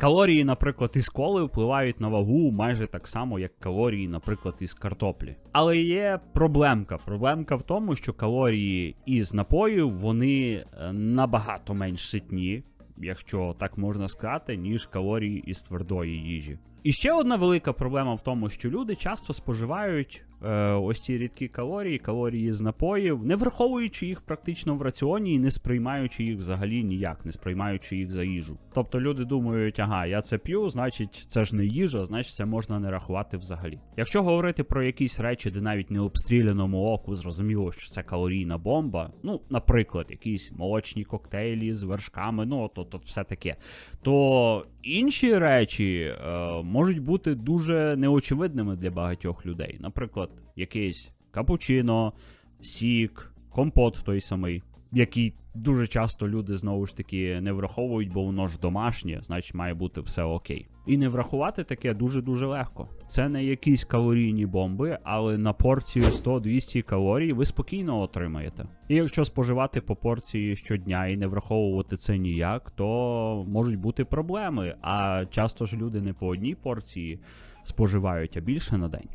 Калорії, наприклад, із коли впливають на вагу майже так само, як калорії, наприклад, із картоплі. Але є проблемка. Проблемка в тому, що калорії із напоїв вони е, набагато менш ситні, якщо так можна сказати, ніж калорії із твердої їжі. І ще одна велика проблема в тому, що люди часто споживають ось ці рідкі калорії, калорії з напоїв, не враховуючи їх практично в раціоні і не сприймаючи їх взагалі ніяк, не сприймаючи їх за їжу. Тобто люди думають, ага, я це п'ю, значить це ж не їжа, значить це можна не рахувати взагалі. Якщо говорити про якісь речі, де навіть не обстріляному оку зрозуміло, що це калорійна бомба, ну, наприклад, якісь молочні коктейлі з вершками, ну то, то все таке, то інші речі е, можуть бути дуже неочевидними для багатьох людей. Наприклад, якийсь капучино, сік, компот той самий, який дуже часто люди знову ж таки не враховують, бо воно ж домашнє, значить має бути все окей. І не врахувати таке дуже-дуже легко. Це не якісь калорійні бомби, але на порцію 100-200 калорій ви спокійно отримаєте. І якщо споживати по порції щодня і не враховувати це ніяк, то можуть бути проблеми. А часто ж люди не по одній порції споживають, а більше на день.